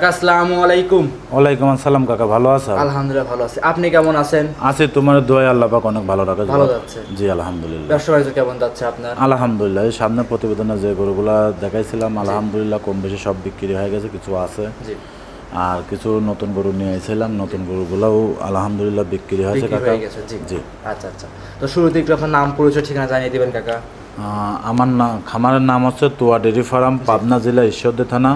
কাকা আসসালামু আলাইকুম। ওয়ালাইকুম আসসালাম কাকা ভালো আছো আলহামদুলিল্লাহ ভালো আছি। আপনি কেমন আছেন? আছি তোমার দোয়া আল্লাহ পাক অনেক ভালো রাখে। ভালো যাচ্ছে। জি আলহামদুলিল্লাহ। ব্যবসা বাণিজ্য কেমন যাচ্ছে আপনার? আলহামদুলিল্লাহ এই সামনে প্রতিবেদনে যে গরুগুলা দেখাইছিলাম আলহামদুলিল্লাহ কম বেশি সব বিক্রি হয়ে গেছে কিছু আছে। জি। আর কিছু নতুন গরু নিয়ে এসেছিলাম নতুন গরুগুলাও আলহামদুলিল্লাহ বিক্রি হয়েছে কাকা। জি। আচ্ছা আচ্ছা। তো শুরুতে একটু আপনার নাম পরিচয় ঠিকানা জানিয়ে দিবেন কাকা। আমার নাম খামারের নাম হচ্ছে তোয়া ডেরি ফার্ম পাবনা জেলা ঈশ্বরদী থানা।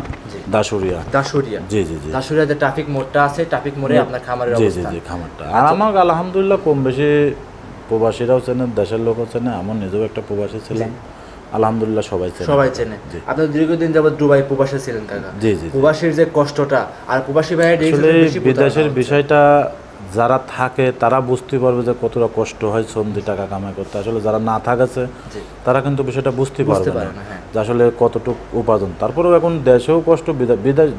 দাসুরিয়া দাসুরিয়া জি জি জি। দাসুরিয়া যে ট্রাফিক মোড়টা আছে ট্রাফিক মোড়ে আপনার খামারের জি জি জি খামারটা। আর আমার আলহামদুলিল্লাহ কম বেশি প্রবাসীরাও চেনে দেশের লোকও চেনে আমার নিজেও একটা প্রবাসী ছিলাম। আলহামদুলিল্লাহ সবাই চেনে। সবাই চেনে। আপনি দীর্ঘদিন যাবত দুবাই প্রবাসে ছিলেন কাকা। জি জি। প্রবাসীর যে কষ্টটা আর প্রবাসী ভাইয়ের বিদেশের বিষয়টা যারা থাকে তারা বুঝতে পারবে যে কতটা কষ্ট হয় শ্রমদি টাকা কামাই করতে। আসলে যারা না থাকেছে তারা কিন্তু বিষয়টা বুঝতে পারবে না। হ্যাঁ। যে আসলে কতটুকু উপার্জন। তারপরেও এখন দেশেও কষ্ট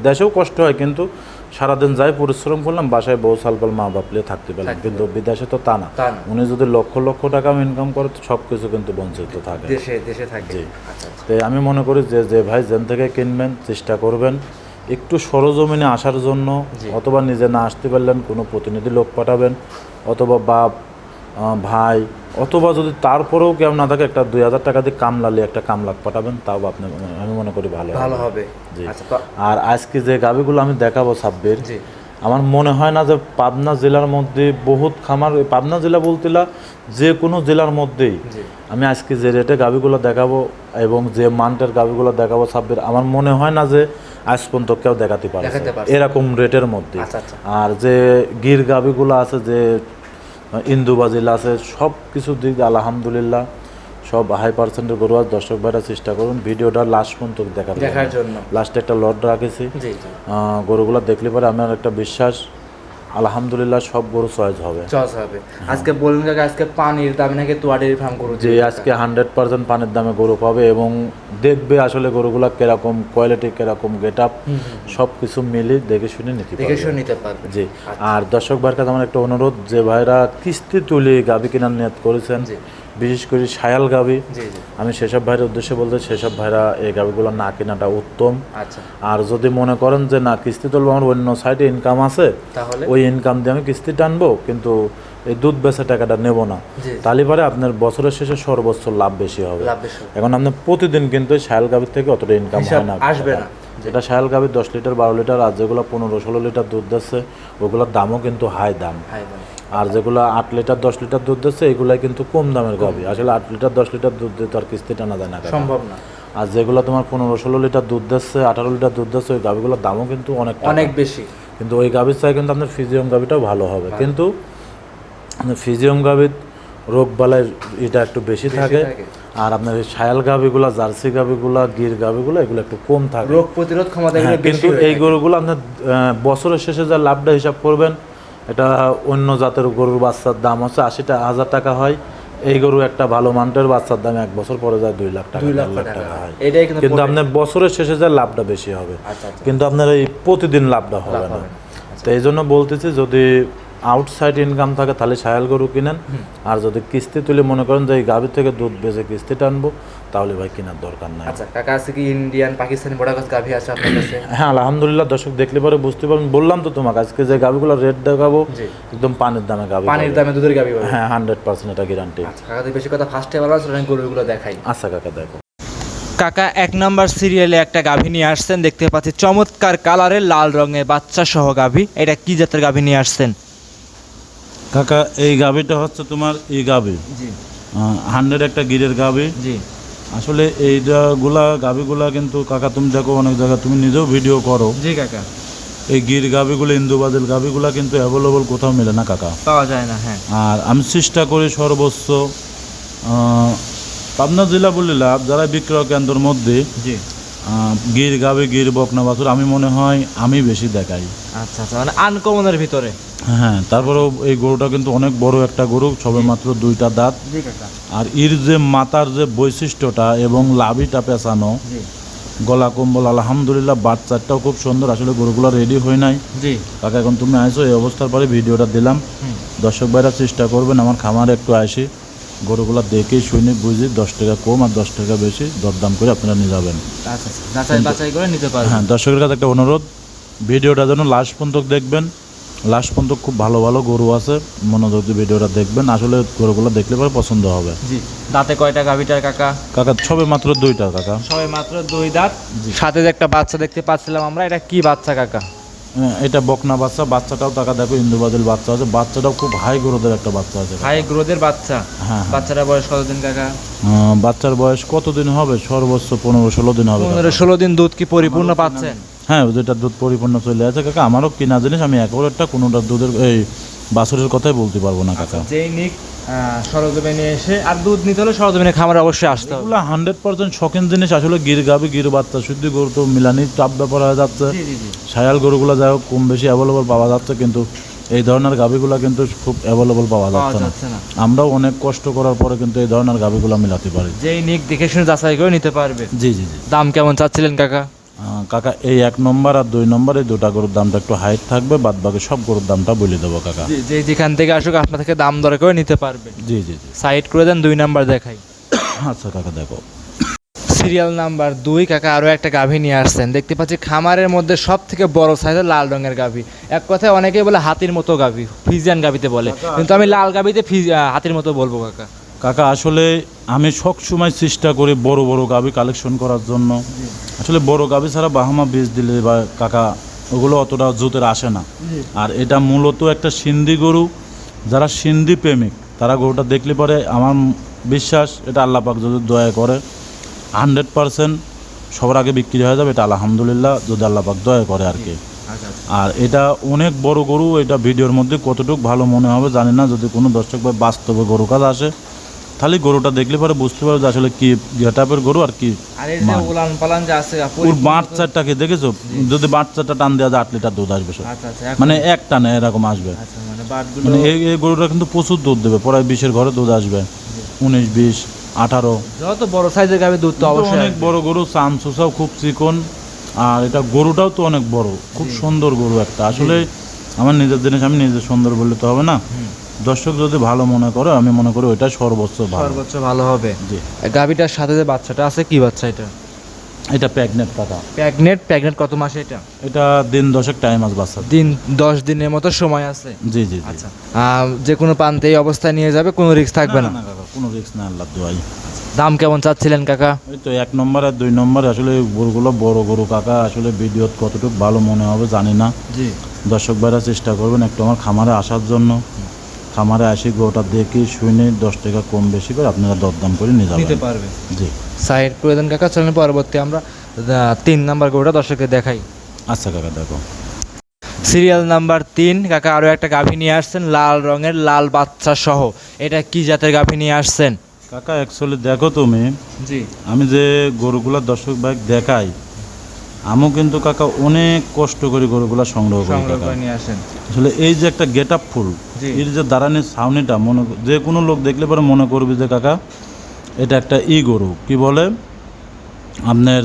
দেশেও কষ্ট হয় কিন্তু সারাদিন যাই পরিশ্রম করলাম বাসায় বউ সালপাল মা বাপ নিয়ে থাকতে পারলাম। কিন্তু বিদেশে তো তা না। উনি যদি লক্ষ লক্ষ টাকা ইনকাম করে সব কিছু কিন্তু বঞ্চিত থাকে। দেশে দেশে থাকে। জি। আচ্ছা আচ্ছা। আমি মনে করি যে যে ভাই যেন থেকে কিনবেন চেষ্টা করবেন। একটু সরজমিনে আসার জন্য অথবা নিজে না আসতে পারলেন কোনো প্রতিনিধি লোক পাঠাবেন অথবা বাপ ভাই অথবা যদি তারপরেও কেউ না থাকে একটা দুই হাজার টাকা দিয়ে কামলালি একটা কামলাক পাঠাবেন তাও আপনি আমি মনে করি ভালো ভালো হবে। জি। আচ্ছা আর আজকে যে গাবিগুলো আমি দেখাবো সাব্বির আমার মনে হয় না যে পাবনা জেলার মধ্যে বহুত খামার পাবনা জেলা বলতিলা যে কোনো জেলার মধ্যেই আমি আজকে যে রেটে গাভিগুলো দেখাবো এবং যে মানটার গাভিগুলো দেখাবো সাব্বির আমার মনে হয় না যে আজ পর্যন্ত কেউ দেখাতে পারে এরকম রেটের মধ্যে। আচ্ছা আচ্ছা। আর যে গির গাভিগুলো আছে যে ইন্দুবাজিল আছে সব কিছু দিক দিয়ে আলহামদুলিল্লাহ সব হাই পার্সেন্টের গরু আর দর্শক ভাইরা চেষ্টা করুন ভিডিওটা লাস্ট পর্যন্ত দেখাতে দেখার জন্য। লাস্টে একটা লড রাখেছি। গরুগুলো দেখলে পরে আমার একটা বিশ্বাস আলহামদুলিল্লাহ সব গরু চয়েস হবে। চয়েস হবে। আজকে বললেন কাকা আজকে পানির দামে নাকি তোয়াডের ফার্ম যে আজকে হান্ড্রেড পার্সেন্ট পানির দামে গরু পাবে এবং দেখবে আসলে গরুগুলা কীরকম কোয়ালিটি কীরকম গেট আপ সব কিছু মিলে দেখে শুনে নিতে দেখে শুনে নিতে পারবে। জি। আর দর্শক ভাইয়ের কাছে আমার একটা অনুরোধ যে ভাইরা কিস্তি তুলে গাবি কেনার নিয়ত করেছেন জি। বিশেষ করে সায়াল গাবি আমি সেসব ভাইয়ের উদ্দেশ্যে বলতে সেসব ভাইরা এই গাবিগুলো না কেনাটা উত্তম। আচ্ছা। আর যদি মনে করেন যে না কিস্তি তুলবো আমার অন্য সাইডে ইনকাম আছে ওই ইনকাম দিয়ে আমি কিস্তি টানবো কিন্তু এই দুধ বেচা টাকাটা নেব না। তাহলে পরে আপনার বছরের শেষে সর্বোচ্চ লাভ বেশি হবে। এখন আপনার প্রতিদিন কিন্তু এই শায়াল গাভীর থেকে অতটা ইনকাম হয় না। আসবে না। যেটা শায়াল গাভীর দশ লিটার বারো লিটার আর যেগুলো পনেরো ষোলো লিটার দুধ দিচ্ছে ওগুলোর দামও কিন্তু হাই দাম। হাই দাম। আর যেগুলো আট লিটার দশ লিটার দুধ দিচ্ছে এগুলাই কিন্তু কম দামের গাভী। আসলে আট লিটার দশ লিটার দুধ দিয়ে তো আর কিস্তি টানা যায় না সম্ভব না। আর যেগুলো তোমার পনেরো ষোলো লিটার দুধ দিচ্ছে আঠারো লিটার দুধ দিচ্ছে ওই গাভীগুলোর দামও কিন্তু অনেক অনেক বেশি। কিন্তু ওই গাভীর চাই কিন্তু আপনার ফিজিয়াম গাভীটাও ভালো হবে। কিন্তু ফিজিয়াম গাভীর রোগ বালাই এটা একটু বেশি থাকে। আর আপনার ছায়াল গাভীগুলা জার্সি গাভীগুলা গির গাভীগুলা এগুলো একটু কম থাকে। রোগ প্রতিরোধ ক্ষমতা হ্যাঁ, এগুলো কিন্তু এই গরুগুলো আপনার বছরের শেষে যা লাভটা হিসাব করবেন এটা অন্য জাতের গরুর বাচ্চার দাম হচ্ছে আশিটা হাজার টাকা হয়। এই গরু একটা ভালো মানটের বাচ্চার দাম এক বছর পরে যায় দুই লাখ টাকা দুই লাখ টাকা। হয়। কিন্তু আপনার বছরের শেষে যায় লাভটা বেশি হবে। আচ্ছা আচ্ছা। কিন্তু আপনার এই প্রতিদিন লাভটা হবে না। হবে না। তো এই জন্য বলতেছি যদি আউটসাইড ইনকাম থাকে তাহলে সায়াল গরু কিনেন। আর যদি কিস্তি তুলে মনে করেন যে এই গাভীর থেকে দুধ বেচে কিস্তি টানবো তাহলে ভাই কেনার দরকার নাই। আচ্ছা কাকা আছে কি ইন্ডিয়ান পাকিস্তানি বড় গাছ গাভি আছে আপনার কাছে? হ্যাঁ আলহামদুলিল্লাহ দর্শক দেখলে পরে বুঝতে পারবেন। বললাম তো তোমাকে আজকে যে গাভীগুলো রেট দেখাবো একদম পানির দামে গাভী পানির দামে দুধের গাভী হ্যাঁ হান্ড্রেড পার্সেন্ট এটা গ্যারান্টি আচ্ছা কাকা বেশি কথা ফার্স্টে বলা আছে গরুগুলো দেখাই। আচ্ছা কাকা দেখো। কাকা এক নম্বর সিরিয়ালে একটা গাভী নিয়ে আসছেন দেখতে পাচ্ছি চমৎকার কালারের লাল রঙের বাচ্চা সহ গাভী। এটা কি জাতের গাভী নিয়ে আসছেন? কাকা এই গাভীটা হচ্ছে তোমার এই গাভী। হান্ড্রেড একটা গিরের গাভী। জি। আসলে এইগুলা গাভীগুলা কিন্তু কাকা তুমি দেখো অনেক জায়গায় তুমি নিজেও ভিডিও করো। জি কাকা। এই গির গাভীগুলো ইন্দুবাদিল গাভীগুলা কিন্তু অ্যাভেলেবল কোথাও মেলে না কাকা। পাওয়া যায় না হ্যাঁ। আর আমি চেষ্টা করি সর্বোচ্চ পাবনা জেলা বললে লাভ যারা বিক্রয় কেন্দ্রের মধ্যে জি। গির গাভী গির বকনা বাছুর আমি মনে হয় আমি বেশি দেখাই। আচ্ছা আচ্ছা মানে আনকমনের ভিতরে। হ্যাঁ তারপরেও এই গরুটা কিন্তু অনেক বড় একটা গরু সবে মাত্র দুইটা দাঁত। আর এর যে মাথার যে বৈশিষ্ট্যটা এবং লাভিটা পেঁচানো গলা কম্বল আলহামদুলিল্লাহ বাচ্চাটাও খুব সুন্দর। আসলে গরুগুলো রেডি হয় নাই। কাকা এখন তুমি আইসো এই অবস্থার পরে ভিডিওটা দিলাম। দর্শক ভাইরা চেষ্টা করবেন আমার খামারে একটু আসি গরুগুলো দেখে শুনে বুঝি দশ টাকা কম আর দশ টাকা বেশি দরদাম করে আপনারা নিয়ে যাবেন। আচ্ছা আচ্ছা হ্যাঁ দর্শকের কাছে একটা অনুরোধ ভিডিওটা যেন লাস্ট পর্যন্ত দেখবেন। লাস্ট পর্যন্ত খুব ভালো ভালো গরু আছে মনোযোগ দিয়ে ভিডিওটা দেখবেন। আসলে গরুগুলো দেখলে পরে পছন্দ হবে। জি দাঁতে কয়টা গাভিটার কাকা? কাকা সবে মাত্র দুইটা কাকা। সবে মাত্র দুই দাঁত। সাথে যে একটা বাচ্চা দেখতে পাচ্ছিলাম আমরা এটা কি বাচ্চা কাকা? হ্যাঁ, এটা বকনা বাচ্চা। বাচ্চাটাও টাকা দেখো ইন্দুবাদিল বাচ্চা আছে। বাচ্চাটাও খুব হাই গ্রোথের একটা বাচ্চা আছে হাই গ্রোথের বাচ্চা? হ্যাঁ হ্যাঁ। বাচ্চাটা বয়স কতদিন কাকা? বাচ্চার বয়স কতদিন হবে? সর্বোচ্চ পনেরো ষোলো দিন হবে পনেরো ষোলো দিন দুধ কি পরিপূর্ণ পাচ্ছেন হ্যাঁ যেটা দুধ পরিপূর্ণ চলে আছে কাকা। আমারও কিনা জিনিস আমি একটা কোনোটা দুধের এই বাছুরের কথাই বলতে পারব না কাকা। যেই নিক সরজমিনে এসে আর দুধ নিতে হলে সরজমিনে খামারে অবশ্যই আসতে হবে। এগুলো হান্ড্রেড পার্সেন্ট শখিন জিনিস আসলে গির গাবি গির বাচ্চা শুদ্ধ গরু তো মিলানি চাপ ব্যাপার হয়ে যাচ্ছে। সায়াল গরুগুলো যাই হোক কম বেশি অ্যাভেলেবল পাওয়া যাচ্ছে কিন্তু এই ধরনের গাভিগুলো কিন্তু খুব অ্যাভেলেবল পাওয়া যাচ্ছে না। আমরাও অনেক কষ্ট করার পরে কিন্তু এই ধরনের গাভিগুলো মিলাতে পারি। যেই নিক দেখে শুনে যাচাই করে নিতে পারবে। জি জি জি। দাম কেমন চাচ্ছিলেন কাকা? কাকা এই এক নম্বর আর দুই নম্বর এই দুটা গরুর দামটা একটু হাইট থাকবে বাদ বাকি সব গরুর দামটা বলে দেবো কাকা। যে যেখান থেকে আসুক আপনার থেকে দাম দরে করে নিতে পারবে। জি জি জি। সাইড করে দেন দুই নাম্বার দেখাই। আচ্ছা কাকা দেখো। সিরিয়াল নাম্বার দুই কাকা আরও একটা গাভী নিয়ে আসছেন। দেখতে পাচ্ছি খামারের মধ্যে সব থেকে বড় সাইজের লাল রঙের গাভী। এক কথায় অনেকেই বলে হাতির মতো গাভী ফিজিয়ান গাভীতে বলে। কিন্তু আমি লাল গাভীতে হাতির মতো বলব কাকা। কাকা আসলে আমি সব সময় চেষ্টা করি বড় বড় গাভী কালেকশন করার জন্য। আসলে বড় গাভী ছাড়া বাহামা বীজ দিলে বা কাকা ওগুলো অতটা জুতের আসে না। আর এটা মূলত একটা সিন্ধি গরু যারা সিন্ধি প্রেমিক তারা গরুটা দেখলে পরে আমার বিশ্বাস এটা আল্লাহ পাক যদি দয়া করে হান্ড্রেড পারসেন্ট সবার আগে বিক্রি হয়ে যাবে এটা আলহামদুলিল্লাহ যদি আল্লাহ পাক দয়া করে আর কি। আচ্ছা আর এটা অনেক বড় গরু এটা ভিডিওর মধ্যে কতটুকু ভালো মনে হবে জানি না যদি কোনো দর্শক ভাই বাস্তবে গরু কাজ আসে তাহলে গরুটা দেখলে পরে বুঝতে পারবে যে আসলে কি গেটাপের গরু আর কি আর এই যে উলান পালান যে আছে ওর বাচ্চাটাকে দেখেছ? যদি বাচ্চাটা টান দেওয়া যায় আট লিটার দুধ আসবে সব। আচ্ছা আচ্ছা মানে এক টানে এরকম আসবে। আচ্ছা মানে মানে এই গরুটা কিন্তু প্রচুর দুধ দেবে প্রায় বিশের ঘরে দুধ আসবে। উনিশ বিশ আঠারো। যত বড় সাইজের গাবে দুধ তো অবশ্যই অনেক বড় গরু চাম চুষাও খুব চিকন আর এটা গরুটাও তো অনেক বড়। খুব সুন্দর গরু একটা। আসলে আমার নিজের জিনিস আমি নিজে সুন্দর বললে তো হবে না। দর্শক যদি ভালো মনে করে আমি মনে করি ওইটা সর্বোচ্চ ভালো। সর্বোচ্চ ভালো হবে। জি। গাভীটার সাথে যে বাচ্চাটা আছে কি বাচ্চা এটা? এটা প্যাগনেট টাকা প্যাগনেট? প্যাগনেট কত মাসে এটা? এটা দিন দশেক টাইম আছে বাচ্চা দিন দশ দিনের মতো সময় আছে? জি জি আচ্ছা। যে কোনো প্রান্তে এই অবস্থায় নিয়ে যাবে কোনো রিস্ক থাকবে না কোনো রিস্ক না আল্লাহ দোয়াই। দাম কেমন চাচ্ছিলেন কাকা? ওই তো এক নম্বর আর দুই নম্বর আসলে গরুগুলো বড় গরু কাকা আসলে ভিডিও কতটুকু ভালো মনে হবে জানি না। জি। দর্শক ভাইরা চেষ্টা করবেন একটু আমার খামারে আসার জন্য। খামারে আসি গরুটা দেখি শুনে দশ টাকা কম বেশি করে আপনারা দরদাম করে নিয়ে নিতে যাবেন পারবে। জি। সাইড করে দেন কাকা চলেন পরবর্তী আমরা তিন নাম্বার গরুটা দর্শককে দেখাই। আচ্ছা কাকা দেখো। সিরিয়াল নাম্বার তিন কাকা আরও একটা গাভী নিয়ে আসছেন লাল রঙের লাল বাচ্চা সহ। এটা কি জাতের গাভী নিয়ে আসছেন? কাকা অ্যাকচুয়ালি দেখো তুমি জি। আমি যে গরুগুলা দর্শক ভাই দেখাই আমিও কিন্তু কাকা অনেক কষ্ট করে গরুগুলা সংগ্রহ করি কাকা। আসলে এই যে একটা গেট আপ ফুল এর যে দাঁড়ানির ছাউনিটা মনে যে কোনো লোক দেখলে পরে মনে করবে যে কাকা এটা একটা ই গরু। কি বলে? আপনার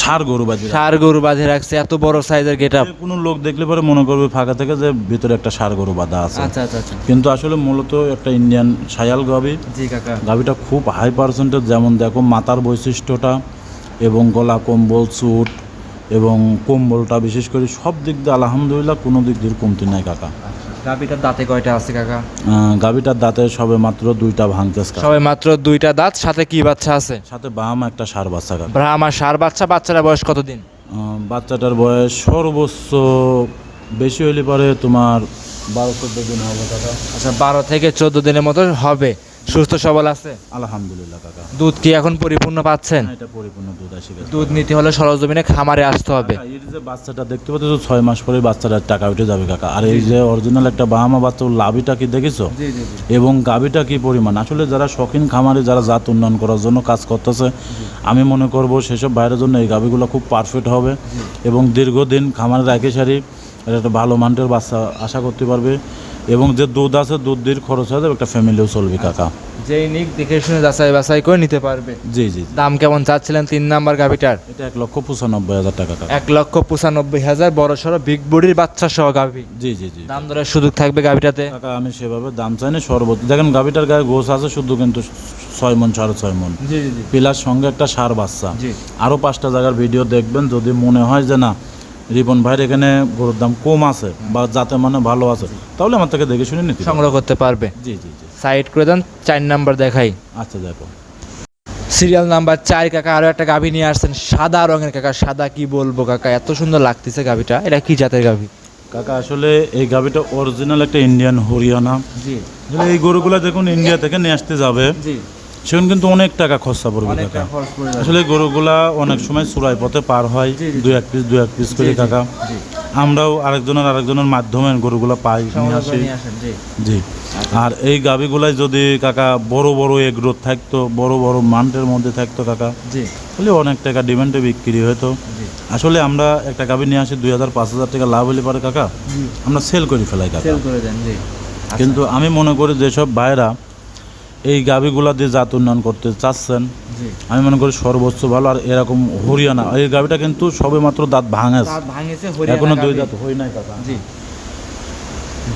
সার গরু বাজে সার গরু বাঁধে রাখছে এত বড় সাইজের গেট আপ কোনো লোক দেখলে পরে মনে করবে ফাঁকা থেকে যে ভিতরে একটা সার গরু বাঁধা আছে। আচ্ছা আচ্ছা আচ্ছা। কিন্তু আসলে মূলত একটা ইন্ডিয়ান সায়াল গাবি। জি কাকা। গাভিটা খুব হাই পার্সেন্টেজ যেমন দেখো মাতার বৈশিষ্ট্যটা এবং গলা কম্বল চুট এবং কম্বলটা বিশেষ করে সব দিক দিয়ে আলহামদুলিল্লাহ কোনো দিক দিয়ে কমতি নাই কাকা। গাভীটার দাঁতে কয়টা আছে কাকা? আহ, গাভিটার দাঁতে সবে মাত্র দুইটা ভাঙতেস কাকা। সবাই মাত্র দুইটা দাঁত সাথে কি বাচ্চা আছে? সাথে বাম একটা সার বাচ্চা কাকা। ব্রাহ্মা সার বাচ্চা বাচ্চারা বয়স কতদিন? বাচ্চাটার বয়স সর্বোচ্চ বেশি হলে পরে তোমার বারো চোদ্দ দিন হবে কাকা। আচ্ছা বারো থেকে চোদ্দ দিনের মতো হবে। সুস্থ সবল আছে? আলহামদুলিল্লাহ কাকা। দুধ কি এখন পরিপূর্ণ পাচ্ছেন? হ্যাঁ, এটা পরিপূর্ণ দুধ আসি গেছে। দুধ নিতে হলে সরজমিনে খামারে আসতে হবে। এর যে বাচ্চাটা দেখতে পাচ্ছ ছয় মাস পরে বাচ্চাটার টাকা উঠে যাবে কাকা। আর এই যে অরিজিনাল একটা বাহামা বাচ্চা লাভিটা কি দেখেছ? জি জি এবং গাভিটা কি পরিমাণ? আসলে যারা শখিন খামারে যারা জাত উন্নয়ন করার জন্য কাজ করতেছে আমি মনে করব সেসব বাইরের জন্য এই গাভিগুলো খুব পারফেক্ট হবে। এবং দীর্ঘদিন খামারে রেখে সারি এটা একটা ভালো মানের বাচ্চা আশা করতে পারবে। এবং যে দুধ আছে দুধ দিয়ে খরচ হয়ে যাবে একটা ফ্যামিলিও চলবে কাকা। যেই নিক দেখে শুনে যাচাই বাছাই করে নিতে পারবে। জি জি। দাম কেমন চাচ্ছিলেন তিন নাম্বার গাভিটার? এটা এক লক্ষ পঁচানব্বই হাজার টাকা এক লক্ষ পঁচানব্বই হাজার বড় সড়ো বিগ বডির বাচ্চা সহ গাভি। জি জি জি। দাম দরের সুযোগ থাকবে গাভিটাতে? টাকা আমি সেভাবে দাম চাই না সর্বোচ্চ। দেখেন গাভিটার গায়ে গোছ আছে শুধু কিন্তু ছয় মন সাড়ে ছয় মন। জি জি জি। পিলার সঙ্গে একটা সার বাচ্চা। জি। আরও পাঁচটা জায়গার ভিডিও দেখবেন যদি মনে হয় যে না রিপন ভাইয়ের এখানে গরুর দাম কম আছে বা যাতে মানে ভালো আছে তাহলে আমার থেকে দেখে শুনে নিতে সংগ্রহ করতে পারবে। জি জি জি। সাইড করে দেন চার নাম্বার দেখাই। আচ্ছা দেখো সিরিয়াল নাম্বার চার কাকা আরও একটা গাভী নিয়ে আসছেন সাদা রঙের কাকা সাদা কি বলব কাকা? এত সুন্দর লাগতেছে গাভীটা। এটা কি জাতের গাভী? কাকা আসলে এই গাভিটা অরিজিনাল একটা ইন্ডিয়ান হরিয়ানা। জি। এই গরুগুলো দেখুন ইন্ডিয়া থেকে নিয়ে আসতে যাবে। জি। সেখানে কিন্তু অনেক টাকা খরচা পড়বে কাকা। আসলে গরুগুলা অনেক সময় চূড়াই পথে পার হয় দুই এক পিস দুই এক পিস করে কাকা। আমরাও আরেকজনের আরেকজনের মাধ্যমে গরুগুলা পাই নিয়ে আসি। জি। আর এই গাভিগুলাই যদি কাকা বড় বড় এগ্রোথ থাকতো বড় বড় মান্টের মধ্যে থাকতো কাকা তাহলে অনেক টাকা ডিমান্ডে বিক্রি হতো আসলে আমরা একটা গাভি নিয়ে আসি দুই হাজার পাঁচ হাজার টাকা লাভ হলে পারে কাকা আমরা সেল করে ফেলাই কাকা। কিন্তু আমি মনে করি যেসব ভাইরা এই গাভিগুলা দিয়ে জাত উন্নয়ন করতে চাচ্ছেন। আমি মনে করি সর্বোচ্চ ভালো আর এরকম হরিয়ানা এই গাভিটা কিন্তু সবে মাত্র দাঁত ভাঙেছে। এখনও দুই দাঁত হই নাই কাকা। জি।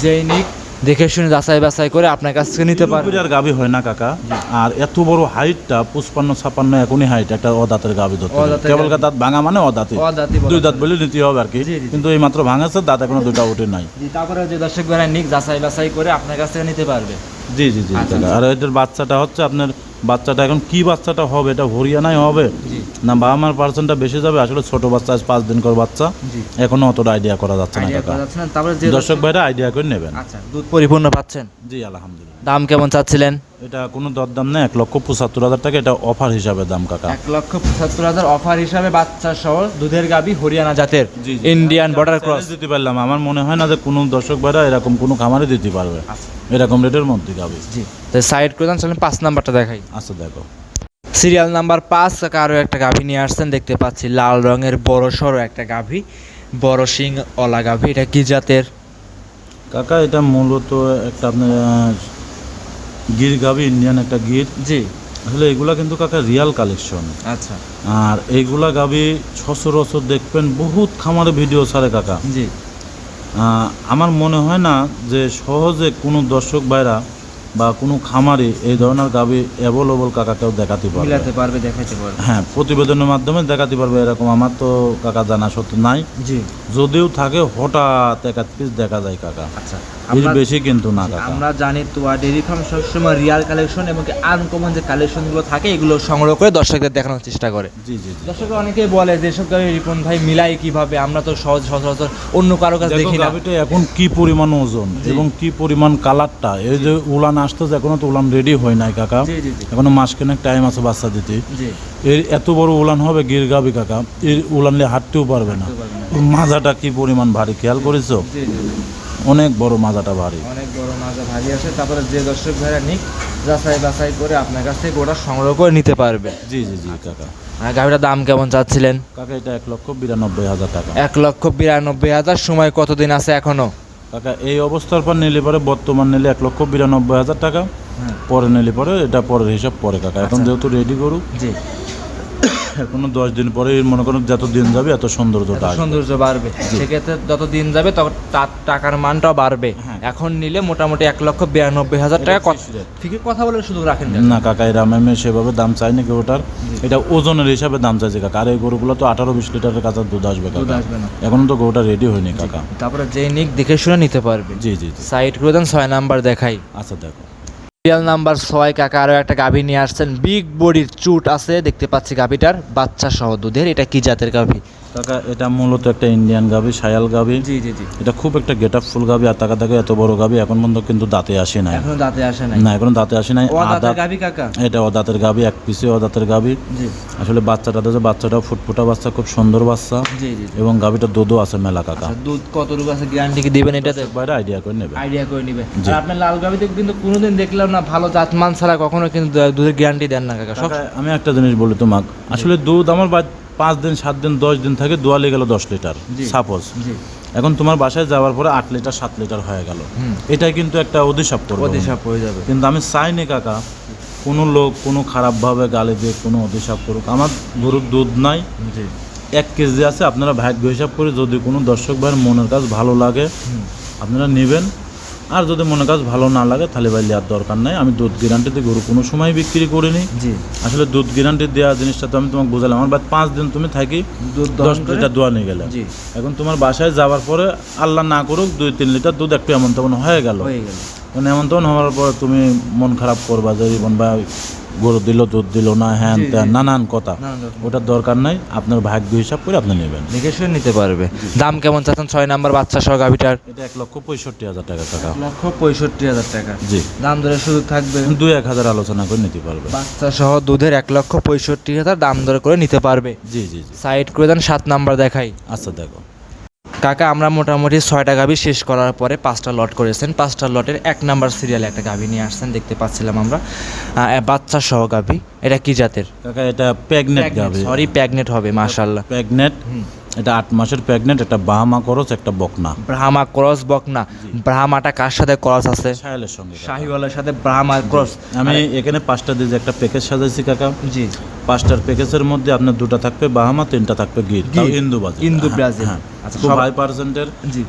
যেই নিক দেখে শুনে যাচাই বাছাই করে আপনার কাছ থেকে নিতে পারবে। আর গাভি হয় না কাকা। আর এত বড় হাইটটা পুষ্পান্ন ছাপান্ন এখনই হাইট একটা অদাতের গাভি ধরতে কেবল দাঁত ভাঙা মানে অদাঁতি। দুই দাঁত। বলে নিতে হবে আর কি। কিন্তু এই মাত্র ভাঙাছে দাঁত এখনও দুইটা উঠে নাই। তারপরে যে দর্শক নিক যাচাই বাছাই করে আপনার কাছ থেকে নিতে পারবে। জি জি জি আচ্ছা। আচ্ছা। আর এটার বাচ্চাটা হচ্ছে আপনার বাচ্চাটা এখন কি বাচ্চাটা হবে এটা হরিয়ানায় হবে না বাবা মার পার্সেন্টটা বেশি যাবে আসলে ছোট বাচ্চা আজ পাঁচ দিন কর বাচ্চা। এখনও অতটা আইডিয়া করা যাচ্ছে না কাকা। না দর্শক ভাইরা আইডিয়া করে নেবেন। আচ্ছা দুধ পরিপূর্ণ পাচ্ছেন? জি আলহামদুলিল্লাহ। দাম কেমন চাচ্ছিলেন? এটা কোনো দরদাম নেই এক লক্ষ পঁচাত্তর হাজার টাকা এটা অফার হিসাবে দাম কাকা। এক লক্ষ পঁচাত্তর হাজার অফার হিসাবে বাচ্চা সহ দুধের গাবি হরিয়ানা জাতের ইন্ডিয়ান বর্ডার ক্রস দিতে পারলাম আমার মনে হয় না যে কোনো দর্শক ভাইরা এরকম কোনো খামারে দিতে পারবে। আচ্ছা। এরকম রেটের মধ্যে গাবে। জি তো সাইড করে দেন পাঁচ নাম্বারটা দেখাই। আচ্ছা দেখো। সিরিয়াল নাম্বার পাঁচ আরও একটা গাভী নিয়ে আসছেন দেখতে পাচ্ছি লাল রঙের বড় সড়ো একটা গাভী বড় শিং অলা গাভী এটা কি জাতের? কাকা এটা মূলত একটা আপনার গির গাবি ইন্ডিয়ান একটা গির। জি। আসলে এগুলা কিন্তু কাকা রিয়াল কালেকশন। আচ্ছা। আর এইগুলা গাবি সচরাচর দেখবেন বহুত খামারে ভিডিও ছাড়ে কাকা। জি। আমার মনে হয় না যে সহজে কোনো দর্শক ভাইরা বা কোনো খামারে এই ধরনের গাবি অ্যাভেলেবল কাকাকেও দেখাতে পারবে। মিলাতে পারবে দেখাতে পারবে। হ্যাঁ প্রতিবেদনের মাধ্যমে দেখাতে পারবে এরকম। আমার তো কাকা জানা সত্য নাই। জি। যদিও থাকে হঠাৎ এক পিস দেখা যায় কাকা। আচ্ছা। আমরা বেশি কিন্তু না আমরা জানি তোয়া ডেরি ফার্ম সবসময় রিয়াল কালেকশন এবং আনকমন যে কালেকশনগুলো থাকে এগুলো সংগ্রহ করে দর্শকদের দেখানোর চেষ্টা করে। জি জি দর্শকরা অনেকেই বলে যে সব গাড়ি রিপন ভাই মিলাই কীভাবে? আমরা তো সহজ সচরাচর অন্য কারও কাছে দেখি না। এখন কি পরিমাণ ওজন এবং কি পরিমাণ কালারটা এই যে উলান আসতেছে এখনও তো উলান রেডি হয় নাই কাকা। জি জি জি। এখনও মাসখানেক টাইম আছে বাচ্চা দিতে। এর এত বড় উলান হবে গির গাবি কাকা। এর উলান নিয়ে হাঁটতেও পারবে না। মাজাটা কি পরিমাণ ভারী খেয়াল করেছ। অনেক বড় মাজাটা ভারী। অনেক বড় মাজা ভারী আছে। তারপরে যে দর্শক ভাইরা নিক যাচাই বাছাই করে আপনার কাছ থেকে ওটা সংগ্রহ করে নিতে পারবে। জি জি জি কাকা। আর গাড়িটার দাম কেমন চাচ্ছিলেন? কাকা এটা এক লক্ষ বিরানব্বই হাজার টাকা। এক লক্ষ বিরানব্বই হাজার। সময় কতদিন আছে এখনও? কাকা এই অবস্থার পর নিলে পরে বর্তমান নিলে এক লক্ষ বিরানব্বই হাজার টাকা। হ্যাঁ। পরে নিলে পরে এটা পরের হিসাব পরে কাকা। এখন আচ্ছা। যেহেতু রেডি করুক জি। এখনও দশ দিন পরে মনে যত দিন যাবে এত সৌন্দর্যটা সৌন্দর্য বাড়বে। সেক্ষেত্রে যত দিন যাবে তত টাকার মানটাও বাড়বে। হ্যাঁ। এখন নিলে মোটামুটি এক লক্ষ বিরানব্বই হাজার টাকা ঠিকই কথা বলে সুযোগ রাখেন না। কাকা এরা আমি সেভাবে দাম চাই না ওটার? এটা ওজনের হিসাবে দাম চাইছে কাকা। আর এই গরুগুলো তো আঠারো বিশ লিটারের কাছে দুধ আসবে দুধ কাকা এখনও তো গরুটা রেডি হয়নি কাকা। তারপরে যে নিক দেখে শুনে নিতে পারবে। জি জি জি। সাইড করে দেন ছয় নাম্বার দেখাই। আচ্ছা দেখো। সিরিয়াল নাম্বার ছয় কাকা আরও একটা গাভী নিয়ে আসছেন। বিগ বডির চুট আছে, দেখতে পাচ্ছি গাভীটার। বাচ্চা সহ দুধের। এটা কি জাতের গাভী? কাকা এটা মূলত একটা ইন্ডিয়ান গাবি সায়াল গাবি। জি জি জি। এটা খুব একটা গেট আপ ফুল গাবি আর টাকা টাকা এত বড় গাবি এখন পর্যন্ত কিন্তু দাঁতে আসে নাই। এখনও দাঁতে আসে নাই? না এখনও দাঁতে আসে নাই। ও দাঁতের আদা গাভী কাকা? এটা অদাঁতের গাবি এক পিসে অদাঁতের গাবি। জি। আসলে বাচ্চাটাতে যে বাচ্চাটাও ফুটফুটা বাচ্চা খুব সুন্দর বাচ্চা। জি জি। এবং গাবিটা দুধও আছে মেলা কাকা। আচ্ছা, দুধ কতটুকু আছে গ্যারান্টি কি দিবেন এটাতে? বাইরে আইডিয়া করে নেবে। আইডিয়া করে নিবে। আর আপনার লাল গাভিতে কিন্তু কোনোদিন দেখলাম না ভালো জাতমান ছাড়া কখনো কিন্তু দুধের গ্যারান্টি দেন না কাকা আমি একটা জিনিস বলি তোমাক। আসলে দুধ আমার বা পাঁচ দিন সাত দিন দশ দিন থাকে দোয়ালে গেল দশ লিটার সাপোজ এখন তোমার বাসায় যাওয়ার পরে আট লিটার সাত লিটার হয়ে গেল। এটাই কিন্তু একটা অধিশাপ করবে প্রতিসাপ হয়ে। যাবে। কিন্তু আমি চাইনি কাকা কোনো লোক কোনো খারাপভাবে গালি দিয়ে কোনো অভিশাপ করুক। আমার গরুর দুধ নাই। এক কেজি আছে আপনারা ভাগ্য হিসাব করে যদি কোনো দর্শক ভাইয়ের মনের কাজ ভালো লাগে আপনারা নেবেন। আর যদি মনে কাজ ভালো না লাগে তাহলে ভাই নেওয়ার দরকার নাই। আমি দুধ গ্যারান্টিতে গরু কোনো সময় বিক্রি করিনি। জি। আসলে দুধ গ্যারান্টি দেওয়া জিনিসটা তো আমি তোমাকে বোঝালাম। আমার বাদ পাঁচ দিন তুমি থাকি দুধ দশ লিটার দোয়া নিয়ে গেলে। জি। এখন তোমার বাসায় যাওয়ার পরে আল্লাহ না করুক দুই তিন লিটার দুধ একটু এমন তেমন হয়ে গেল। হয়ে গেল। মানে এমন তেমন হওয়ার পর তুমি মন খারাপ করবা যে বা গরু দিল দুধ দিল না হ্যান। ত্যান নানান কথা। ওটার দরকার নাই আপনার ভাগ্য হিসাব করে আপনি নেবেন। দেখে শুনে নিতে পারবে। দাম কেমন চাচ্ছেন? ছয় নাম্বার বাচ্চা সহ গাভিটার। এটা এক লক্ষ পঁয়ষট্টি হাজার টাকা টাকা লক্ষ পঁয়ষট্টি হাজার টাকা। জি। দাম দরে শুধু থাকবে? দুই এক হাজার আলোচনা করে নিতে পারবে। বাচ্চা সহ দুধের এক লক্ষ পঁয়ষট্টি হাজার দাম দরে করে নিতে পারবে। জি জি। সাইড করে দেন সাত নাম্বার দেখাই। আচ্ছা দেখো। কাকা আমরা মোটামুটি ছয়টা গাভি শেষ করার পরে পাঁচটা লট করেছেন। পাঁচটা লটের এক নাম্বার সিরিয়ালে একটা গাভি নিয়ে আসছেন দেখতে পাচ্ছিলাম আমরা। বাচ্চা সহ গাভি। এটা কি জাতের? কাকা এটা প্রেগনেন্ট গাবে সরি প্যাগনেট হবে মাশাল্লাহ প্রেগনেন্ট এটা আট মাসের প্রেগনেন্ট একটা বাহামা করস একটা বকনা। ব্রাহ্মা ক্রস বকনা। ব্রাহ্মাটা কার সাথে ক্রস আছে? সাহেলের সঙ্গে। শাহিওয়ালের সাথে ব্রাহ্মা ক্রস। আমি এখানে পাঁচটা দিয়ে একটা প্যাকেজ সাজাইছি কাকা। জি। পাঁচটার প্যাকেজের মধ্যে আপনার দুটো থাকবে বাহামা তিনটা থাকবে গির। হিন্দু বাজার। হ্যাঁ, ব্রাজিল। হ্যাঁ। খুব হাই পার্সেন্টের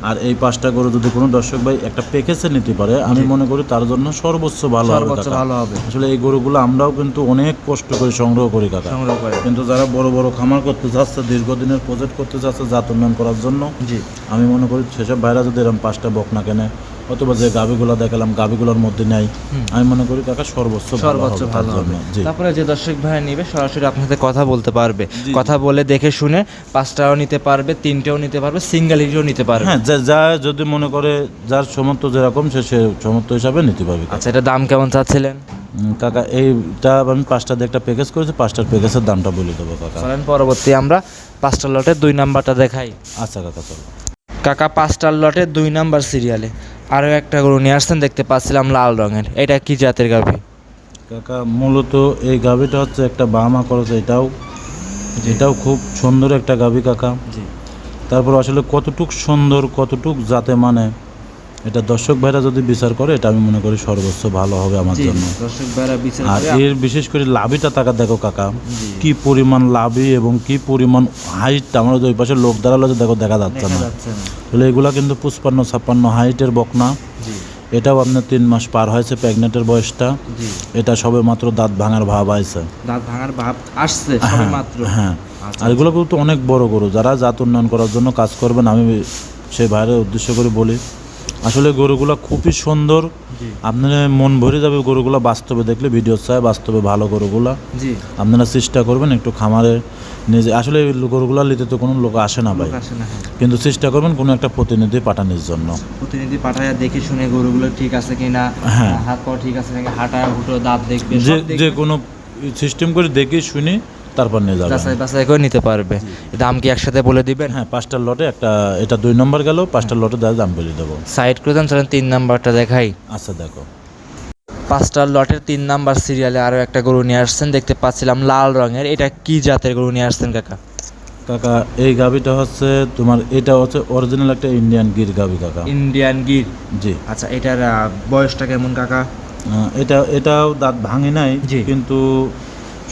আর এই পাঁচটা গরু যদি কোনো দর্শক ভাই একটা প্যাকেজে নিতে পারে আমি মনে করি তার জন্য সর্বোচ্চ ভালো হবে ভালো হবে। আসলে এই গরুগুলো আমরাও কিন্তু অনেক কষ্ট করে সংগ্রহ করি কাকা। সংগ্রহ করে। কিন্তু যারা বড় বড় খামার করতে চাচ্ছে দীর্ঘদিনের প্রজেক্ট করতে চাচ্ছে জাত উন্নয়ন করার জন্য জি। আমি মনে করি সেসব ভাইরা যদি এরকম পাঁচটা বকনা কেনে অথবা যে গাভিগুলো দেখালাম গাভিগুলোর মধ্যে নেই। আমি মনে করি কাকা সর্বোচ্চ সর্বোচ্চ ভালো হবে। তারপরে যে দর্শক ভাই নিবে সরাসরি আপনার সাথে কথা বলতে পারবে। কথা বলে দেখে শুনে পাঁচটাও নিতে পারবে তিনটেও নিতে পারবে সিঙ্গেল হিসেবেও নিতে পারবে। হ্যাঁ যা যা যদি মনে করে যার সমর্থ যেরকম সে সে সমর্থ হিসাবে নিতে পারবে। আচ্ছা এটা দাম কেমন চাচ্ছিলেন? কাকা এইটা আমি পাঁচটা একটা প্যাকেজ করেছি পাঁচটার প্যাকেজের দামটা বলে দেবো কাকা। চলেন পরবর্তী আমরা পাঁচটা লটের দুই নাম্বারটা দেখাই। আচ্ছা কাকা চলো। কাকা পাঁচটার লটে দুই নাম্বার সিরিয়ালে আরও একটা গরু নিয়ে আসছেন দেখতে পাচ্ছিলাম লাল রঙের। এটা কি জাতের গাভি? কাকা মূলত এই গাভিটা হচ্ছে একটা বামা খরচ এটাও এটাও খুব সুন্দর একটা গাভি কাকা। জি। তারপর আসলে কতটুক সুন্দর কতটুক জাতে মানে এটা দর্শক ভাইরা যদি বিচার করে এটা আমি মনে করি সর্বোচ্চ ভালো হবে আমার জন্য। দর্শক ভাইরা বিচার আর এর বিশেষ করে লাভিটা তাকা দেখো কাকা কি পরিমাণ লাভি এবং কি পরিমাণ হাইট আমার ওই পাশে লোক দাঁড়াল দেখো দেখা যাচ্ছে না। তাহলে এগুলা কিন্তু পুষ্পান্ন ছাপ্পান্ন হাইটের বকনা। এটাও আপনার তিন মাস পার হয়েছে প্রেগনেন্টের বয়সটা। এটা সবে মাত্র দাঁত ভাঙার ভাব আইছে। দাঁত ভাঙার ভাব আসছে সবে মাত্র। হ্যাঁ। আচ্ছা, আর এগুলো কিন্তু অনেক বড় গরু যারা জাত উন্নয়ন করার জন্য কাজ করবেন আমি সেই ভাইয়ের উদ্দেশ্য করে বলি। আসলে গরুগুলো খুবই সুন্দর আপনারা মন ভরে যাবে গরুগুলো বাস্তবে দেখলে ভিডিও চায় বাস্তবে ভালো গরুগুলা আপনারা চেষ্টা করবেন একটু খামারে নিজে আসলে গরুগুলো নিতে তো কোনো লোক আসে না ভাই হ্যাঁ। কিন্তু চেষ্টা করবেন কোনো একটা প্রতিনিধি পাঠানোর জন্য প্রতিনিধি পাঠায় দেখে শুনে গরুগুলো ঠিক আছে কিনা হ্যাঁ। হাত পা ঠিক আছে নাকি হাঁটা হুটো দাঁত দেখবে যে দেখবে। যে কোনো সিস্টেম করে দেখে শুনে তারপর নিয়ে যাবেন যাচাই বাছাই করে নিতে পারবে। দাম কি একসাথে বলে দিবেন? হ্যাঁ পাঁচটার লটে একটা এটা দুই নম্বর গেল পাঁচটার লটে দাম দাম বলে দেবো। সাইড করে চলেন তিন নাম্বারটা দেখাই। আচ্ছা দেখো। পাঁচটার লটের তিন নাম্বার সিরিয়ালে আরও একটা গরু নিয়ে আসছেন দেখতে পাচ্ছিলাম লাল রঙের। এটা কি জাতের গরু নিয়ে আসছেন কাকা? কাকা এই গাভিটা হচ্ছে তোমার এটা হচ্ছে অরিজিনাল একটা ইন্ডিয়ান গির গাভি কাকা। ইন্ডিয়ান গির? জি। আচ্ছা এটার বয়সটা কেমন কাকা? এটা এটাও দাঁত ভাঙে নাই। কিন্তু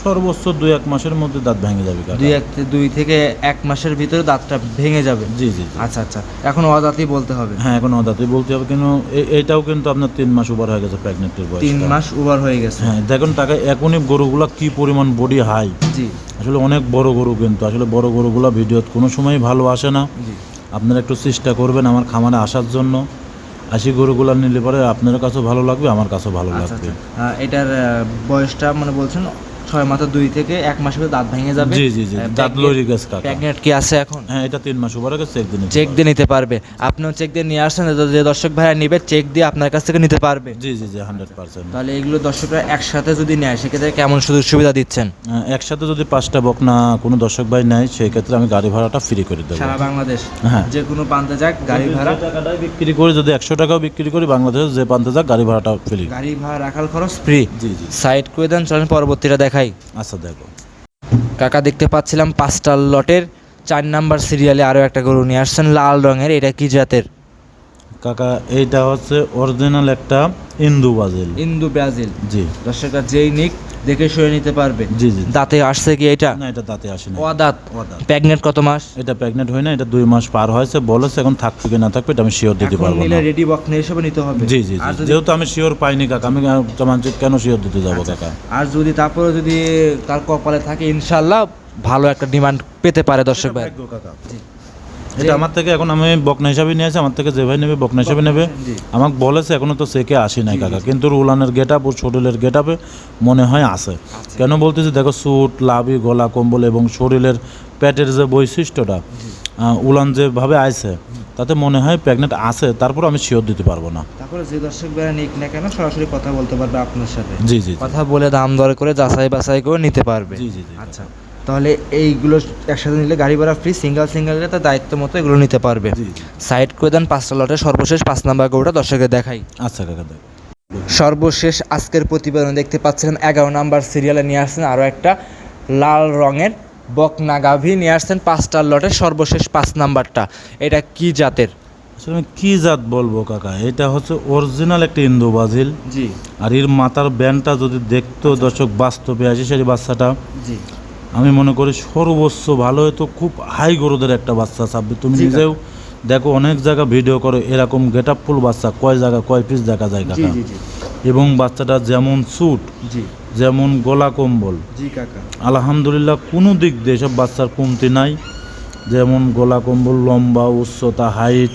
সর্বোচ্চ দুই এক মাসের মধ্যে দাঁত ভেঙে যাবে দুই এক দুই থেকে এক মাসের ভিতরে দাঁতটা ভেঙে যাবে? জি জি। আচ্ছা আচ্ছা। এখন অদাতি বলতে হবে। হ্যাঁ এখন দাঁতই বলতে হবে কিন্তু এ- এটাও কিন্তু আপনার তিন মাস ওভার হয়ে গেছে প্রেগনেন্টের বয়স তিন মাস ওভার হয়ে গেছে। হ্যাঁ দেখুন টাকা এখনই গরুগুলা কি পরিমাণ বডি হাই জি। আসলে অনেক বড় গরু কিন্তু আসলে বড় গরুগুলো ভিডিও কোনো সময় ভালো আসে না। আপনারা একটু চেষ্টা করবেন আমার খামারে আসার জন্য। আশি গরুগুলো নিলে পরে আপনার কাছেও ভালো লাগবে আমার কাছেও ভালো আচ্ছা লাগবে। আচ্ছা। এটার বয়সটা মানে বলছেন ছয় মাথা দুই থেকে এক মাসের ভিতরে দাঁত ভেঙে যাবে। জি জি জি দাঁত লরি গেছে প্রেগনেন্ট কি আছে এখন? হ্যাঁ এটা তিন মাস গেছে চেক দিন চেক দিয়ে নিতে পারবে। আপনিও চেক দিয়ে নিয়ে আসছেন যে- যে দর্শক ভাইরা নিবে চেক দিয়ে আপনার কাছ থেকে নিতে পারবে। জি জি জি হান্ড্রেড পার্সেন্ট তাহলে এগুলো দর্শকরা একসাথে যদি নেয় সেক্ষেত্রে কেমন সুযোগ সুবিধা দিচ্ছেন? একসাথে যদি পাঁচটা বকনা কোনো দর্শক ভাই নেয় সেই ক্ষেত্রে আমি গাড়ি ভাড়াটা ফ্রি করে দেবো। সারা বাংলাদেশ? হ্যাঁ। যে কোনো প্রান্তে যাক গাড়ি ভাড়া? বিক্রি করে যদি একশো টাকাও বিক্রি করি বাংলাদেশে যে প্রান্তে যাক গাড়ি ভাড়াটা ফ্রি গাড়ি ভাড়া রাখার খরচ? ফ্রি জি জি। সাইড করে দেন চলেন পরবর্তীটা দেখাই। আচ্ছা দেখো। কাকা দেখতে পাচ্ছিলাম পাঁচটা লটের চার নাম্বার সিরিয়ালে আরও একটা গরু নিয়ে আসছেন লাল রঙের। এটা কি জাতের? কাকা এইটা হচ্ছে অরিজিনাল একটা ইন্দু বাজিল ইন্দু ব্রাজিল। জি। দর্শকরা যেই নিক দেখে শুয়ে নিতে পারবে। জি জি। দাঁতে আসছে কি এটা? না এটা দাঁতে আসে না ও দাঁত অদাঁত। প্রেগনেন্ট কত মাস? এটা প্রেগনেন্ট হয় না এটা দুই মাস পার হয়েছে। বলেছে এখন থাকবে কি না থাকবে এটা আমি শিওর দিতে পারব না। রেডি বক্স নিয়ে হিসেবে নিতে হবে। জি জি যেহেতু আমি শিওর পাইনি কাকা আমি কেন শিওর দিতে যাব আচ্ছা। কাকা? আর যদি তারপরে যদি তার কপালে থাকে ইনশাল্লাহ ভালো একটা ডিমান্ড পেতে পারে দর্শক ভাই। জি। এটা আমার থেকে এখন আমি বকনা হিসাবে নিয়ে আসি আমার থেকে যে ভাই নেবে বকনা হিসাবে নেবে। আমাকে বলেছে এখনও তো সেকে আসি নাই কাকা। কিন্তু উলানের গেট আপ ও শরীরের গেট আপে মনে হয় আছে। কেন বলতেছি দেখো স্যুট লাভি গলা কম্বল এবং শরীরের প্যাটের যে বৈশিষ্ট্যটা উলান যেভাবে আইছে তাতে মনে হয় প্রেগনেন্ট আছে তারপর আমি শিওর দিতে পারব না। তারপরে যে দর্শক নিক না কেন সরাসরি কথা বলতে পারবে আপনার সাথে। জি জি। কথা বলে দাম দর করে যাচাই বাছাই করে নিতে পারবে। জি জি। আচ্ছা। তাহলে এইগুলো একসাথে নিলে গাড়ি ভাড়া ফ্রি সিঙ্গেল সিঙ্গেল তার দায়িত্ব মতো এগুলো নিতে পারবে। সাইড করে দেন পাঁচটা লটে সর্বশেষ পাঁচ নাম্বার গরুটা দর্শকের দেখাই। আচ্ছা কাকা সর্বশেষ আজকের প্রতিবেদন দেখতে পাচ্ছিলেন এগারো নাম্বার সিরিয়ালে নিয়ে আসছেন আরও একটা লাল রঙের বকনা গাভী। নিয়ে আসছেন পাঁচটার লটে সর্বশেষ পাঁচ নাম্বারটা। এটা কি জাতের? আসলে আমি কি জাত বলব কাকা? এটা হচ্ছে অরিজিনাল একটা ইন্দো বাজিল জি। আর এর মাথার ব্যান্ডটা যদি দেখতো দর্শক বাস্তবে আসে সেই বাচ্চাটা জি। আমি মনে করি সর্বোচ্চ ভালো হতো খুব হাই গরুদের একটা বাচ্চা ছাপবে তুমি নিজেও দেখো অনেক জায়গা ভিডিও করো এরকম গেট আপ ফুল বাচ্চা কয় জায়গা কয় পিস দেখা যায় কাকা? এবং বাচ্চাটা যেমন স্যুট যেমন গলা কম্বল। আলহামদুলিল্লাহ কোনো দিক দিয়ে সব বাচ্চার কমতি নাই। যেমন গলা কম্বল লম্বা উচ্চতা হাইট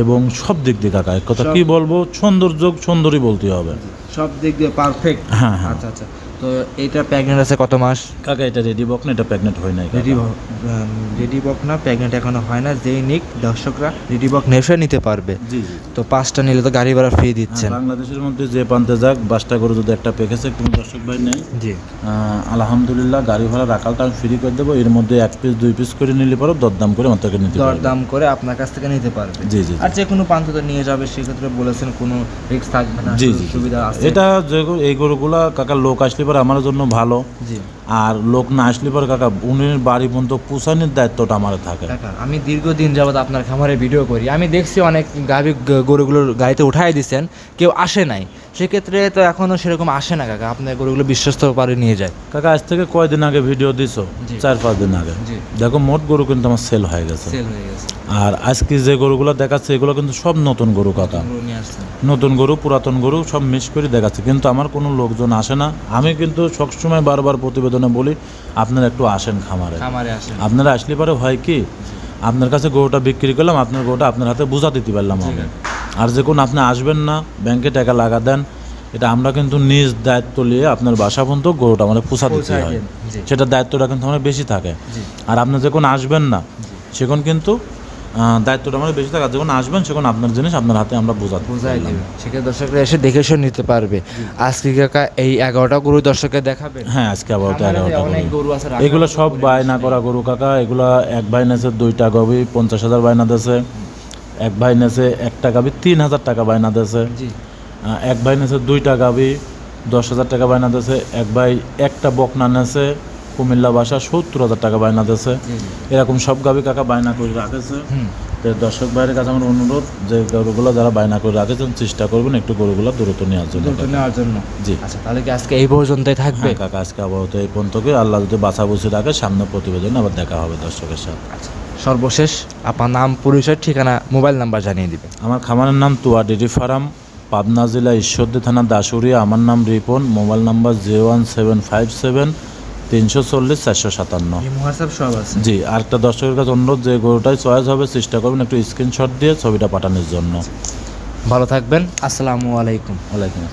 এবং সব দিক দিয়ে কাকা। এক কথা কি বলব? সৌন্দর্য সুন্দরী বলতে হবে। সব দিক দিয়ে পারফেক্ট হ্যাঁ হ্যাঁ। আচ্ছা আচ্ছা। তো এটা প্রেগনেন্ট আছে কত মাস? কাকা এটা রেডি বক না এটা প্রেগনেন্ট হয় নাই রেডি রেডি বক না প্রেগনেন্ট এখনও হয় না যেই নিক দর্শকরা রেডি বক নেশে নিতে পারবে। জি জি। তো পাঁচটা নিলে তো গাড়ি ভাড়া ফ্রি দিচ্ছেন। হ্যাঁ, বাংলাদেশের মধ্যে যে প্রান্তে যাক বাসটা করে যদি একটা প্যাকেজে কোনো দর্শক ভাই নেই। জি। আলহামদুলিল্লাহ গাড়ি ভাড়া রাখালটা আমি ফ্রি করে দেবো এর মধ্যে এক পিস দুই পিস করে নিলে পরে দরদাম করে আমার থেকে নিতে পারবে। দরদাম করে আপনার কাছ থেকে নিতে পারবে। জি জি আর যে কোনো প্রান্ততে নিয়ে যাবে সেক্ষেত্রে বলেছেন কোনো রিস্ক থাকবে না জি জি সুবিধা আছে। এটা যে এই গরুগুলা কাকা লোক আসলে পরে আমার জন্য ভালো। আর লোক না আসলে পরে কাকা উনির বাড়ি পর্যন্ত পুষানির দায়িত্বটা আমার থাকে। আমি দীর্ঘদিন যাবৎ আপনার খামারে ভিডিও করি। আমি দেখছি অনেক গাভী গরুগুলোর গাড়িতে উঠাই দিচ্ছেন কেউ আসে নাই। সেক্ষেত্রে তো এখনও সেরকম আসে না কাকা। আপনার গরুগুলো বিশ্বস্ত পারে নিয়ে যায়। কাকা আজ থেকে কয়দিন আগে ভিডিও দিছো? চার পাঁচ দিন আগে। দেখো মোট গরু কিন্তু আমার সেল হয়ে গেছে। আর আজকে যে গরুগুলো দেখাচ্ছে এগুলো কিন্তু সব নতুন গরু কাকা। নতুন গরু পুরাতন গরু সব মিস করে দেখাচ্ছে। কিন্তু আমার কোনো লোকজন আসে না। আমি কিন্তু সবসময় বারবার প্রতিবেদনে বলি আপনারা একটু আসেন খামারে। খামারে আপনারা আসলে পরে হয় কি আপনার কাছে গরুটা বিক্রি করলাম আপনার গরুটা আপনার হাতে বোঝা দিতে পারলাম আমি। আর যে কোন আপনি আসবেন না ব্যাংকে টাকা লাগা দেন এটা আমরা কিন্তু নিজ দায়িত্ব নিয়ে আপনার বাসা পর্যন্ত গরুটা আমাদের পোষা দিতে হয়। সেটার দায়িত্বটা কিন্তু আমার বেশি থাকে। আর আপনি যখন আসবেন না সেখন কিন্তু দায়িত্বটা আমাদের বেশি থাকে। যখন আসবেন সেখন আপনার জিনিস আপনার হাতে আমরা বোঝাতে বোঝাই সেক্ষেত্রে দর্শকরা এসে দেখে শুনে নিতে পারবে। আজকে কাকা এই এগারোটা গরু দর্শকের দেখাবে? হ্যাঁ আজকে যে এগারোটা গরু। আছে এগুলো সব বায়না করা গরু কাকা। এগুলো এক ভাই নেছে দুইটা গবি পঞ্চাশ হাজার বায়না দিয়েছে। এক ভাই নেছে একটা গাবি তিন হাজার টাকা বায়না দিয়েছে এক ভাই নেছে দুইটা গাবি দশ হাজার টাকা বায়না দিয়েছে এক ভাই একটা বকনা নেছে কুমিল্লা বাসা সত্তর হাজার টাকা বায়না দিয়েছে এরকম সব গাবি কাকা বায়না করে রাখেছে। তো দর্শক ভাইয়ের কাছে আমার অনুরোধ যে গরুগুলো যারা বায়না করে রাখেছেন চেষ্টা করবেন একটু গরুগুলো দ্রুত নেওয়ার জন্য নেওয়ার জন্য। জি। আচ্ছা তাহলে কি আজকে এই পর্যন্তই থাকবে? হ্যাঁ কাকা আজকে আপাতত এই পর্যন্তকে আল্লাহ যদি বাছা বুঝে রাখে সামনে প্রতিবেদন আবার দেখা হবে দর্শকের সাথে। আচ্ছা। সর্বশেষ আপনার নাম পরিচয় ঠিকানা মোবাইল নাম্বার জানিয়ে দিবেন। আমার খামারের নাম তুয়া ডেরি ফার্ম পাবনা জেলা ঈশ্বরদী থানা দাসুরিয়া আমার নাম Ripon mobile number zero one seven five seven তিনশো চল্লিশ চারশো সাতান্ন। হোয়াটসঅ্যাপ সব আছে? জি আরেকটা দর্শকের কাছে অনুরোধ যে গরুটাই চয়েস হবে চেষ্টা করবেন একটু স্ক্রিনশট দিয়ে ছবিটা পাঠানোর জন্য। ভালো থাকবেন আসসালামু আলাইকুম। ওয়ালাইকুম